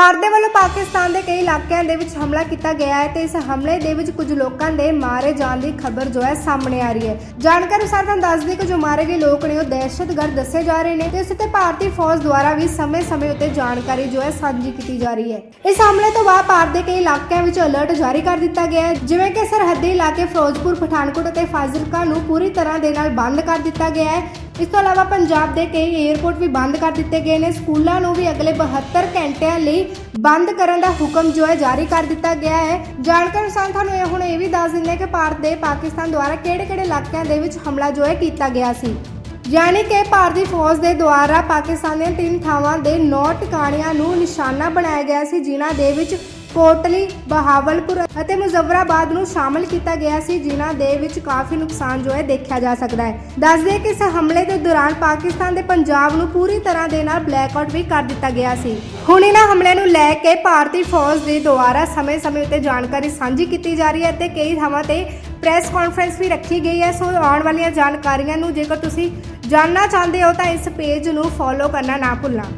ਭਾਰਤ ਦੇ ਵੱਲੋਂ ਪਾਕਿਸਤਾਨ ਦੇ ਕਈ ਇਲਾਕਿਆਂ ਦੇ ਵਿੱਚ ਹਮਲਾ ਕੀਤਾ ਗਿਆ ਹੈ ਤੇ ਇਸ ਹਮਲੇ ਦੇ ਵਿੱਚ ਕੁਝ ਲੋਕਾਂ ਦੇ ਮਾਰੇ ਜਾਣ ਦੀ ਖਬਰ ਜੋ ਹੈ ਸਾਹਮਣੇ ਆ ਰਹੀ ਹੈ। ਜਾਣਕਾਰੀ ਅਨੁਸਾਰ ਤੁਹਾਨੂੰ ਦੱਸ ਦਈਏ ਕਿ ਜੋ ਮਾਰੇ ਗਏ ਲੋਕ ਨੇ ਉਹ ਦਹਿਸ਼ਤਗਰਦ ਦੱਸੇ ਜਾ ਰਹੇ ਨੇ ਤੇ ਇਸ ਉੱਤੇ ਭਾਰਤੀ ਫੌਜ ਦੁਆਰਾ ਵੀ ਸਮੇਂ-ਸਮੇਂ ਉੱਤੇ ਜਾਣਕਾਰੀ ਜੋ ਹੈ ਸਾਂਝੀ ਕੀਤੀ ਜਾ ਰਹੀ ਹੈ। ਇਸ ਹਮਲੇ ਤੋਂ ਬਾਅਦ ਭਾਰਤ ਦੇ ਕਈ ਇਲਾਕਿਆਂ ਵਿੱਚ ਅਲਰਟ ਜਾਰੀ ਕਰ ਦਿੱਤਾ ਗਿਆ ਹੈ, ਜਿਵੇਂ ਕਿ ਸਰਹੱਦੀ ਇਲਾਕੇ ਫਿਰੋਜ਼ਪੁਰ, ਪਠਾਨਕੋਟ ਅਤੇ ਫਾਜ਼ਿਲਕਾ ਨੂੰ ਪੂਰੀ ਤਰ੍ਹਾਂ ਦੇ ਨਾਲ ਬੰਦ ਕਰ ਦਿੱਤਾ ਗਿਆ ਹੈ। ਇਸ ਤੋਂ ਇਲਾਵਾ ਪੰਜਾਬ ਦੇ ਕਈ 에ਅਰਪੋਰਟ ਵੀ ਬੰਦ ਕਰ ਦਿੱਤੇ ਗਏ ਨੇ। ਸਕੂਲਾਂ ਨੂੰ ਵੀ ਅਗਲੇ 72 ਘੰਟਿਆਂ ਲਈ ਬੰਦ ਕਰਨ ਦਾ ਹੁਕਮ ਜੋ ਹੈ ਜਾਰੀ ਕਰ ਦਿੱਤਾ ਗਿਆ ਹੈ। ਜਾਣਕਾਰੀ ਅਨੁਸਾਰ ਤੁਹਾਨੂੰ ਇਹ ਹੁਣ ਇਹ ਵੀ ਦੱਸ ਦਿੰਦੇ ਕਿ ਭਾਰਤ ਦੇ ਪਾਕਿਸਤਾਨ ਦੁਆਰਾ ਕਿਹੜੇ-ਕਿਹੜੇ ਇਲਾਕਿਆਂ ਦੇ ਵਿੱਚ ਹਮਲਾ ਜੋ ਹੈ ਕੀਤਾ ਗਿਆ ਸੀ। ਯਾਨੀ ਕਿ ਭਾਰਤੀ ਫੌਜ ਦੇ ਦੁਆਰਾ ਪਾਕਿਸਤਾਨ ਦੀਆਂ ਤਿੰਨ ਥਾਵਾਂ ਦੇ ਨੌ ਟਿਕਾਣਿਆਂ ਨੂੰ ਨਿਸ਼ਾਨਾ ਬਣਾਇਆ ਗਿਆ ਸੀ, ਜਿਨ੍ਹਾਂ ਦੇ ਵਿੱਚ ਕੋਟਲੀ, ਬਹਾਵਲਪੁਰ ਅਤੇ ਮੁਜ਼ੱਫਰਾਬਾਦ ਨੂੰ ਸ਼ਾਮਲ ਕੀਤਾ ਗਿਆ ਸੀ, ਜਿਨ੍ਹਾਂ ਦੇ ਵਿੱਚ ਕਾਫੀ ਨੁਕਸਾਨ ਜੋ ਹੈ ਦੇਖਿਆ ਜਾ ਸਕਦਾ ਹੈ। ਦੱਸਦੇ ਕਿ ਇਸ ਹਮਲੇ ਦੇ ਦੌਰਾਨ ਪਾਕਿਸਤਾਨ ਦੇ ਪੰਜਾਬ ਨੂੰ ਪੂਰੀ ਤਰ੍ਹਾਂ ਦੇ ਨਾਲ ਬਲੈਕਆਊਟ ਵੀ ਕਰ ਦਿੱਤਾ ਗਿਆ ਸੀ। ਹੁਣ ਇਹਨਾਂ ਹਮਲੇ ਨੂੰ ਲੈ ਕੇ ਭਾਰਤੀ ਫੌਜ ਦੇ ਦੁਆਰਾ ਸਮੇਂ-ਸਮੇਂ ਉੱਤੇ ਜਾਣਕਾਰੀ ਸਾਂਝੀ ਕੀਤੀ ਜਾ ਰਹੀ ਹੈ ਤੇ ਕਈ ਥਾਵਾਂ ਤੇ ਪ੍ਰੈਸ ਕਾਨਫਰੰਸ ਵੀ ਰੱਖੀ ਗਈ ਹੈ। ਸੋ ਆਉਣ ਵਾਲੀਆਂ ਜਾਣਕਾਰੀਆਂ ਨੂੰ ਜੇਕਰ ਤੁਸੀਂ ਜਾਣਨਾ ਚਾਹੁੰਦੇ ਹੋ ਤਾਂ ਇਸ ਪੇਜ ਨੂੰ ਫੋਲੋ ਕਰਨਾ ਨਾ ਭੁੱਲਣਾ।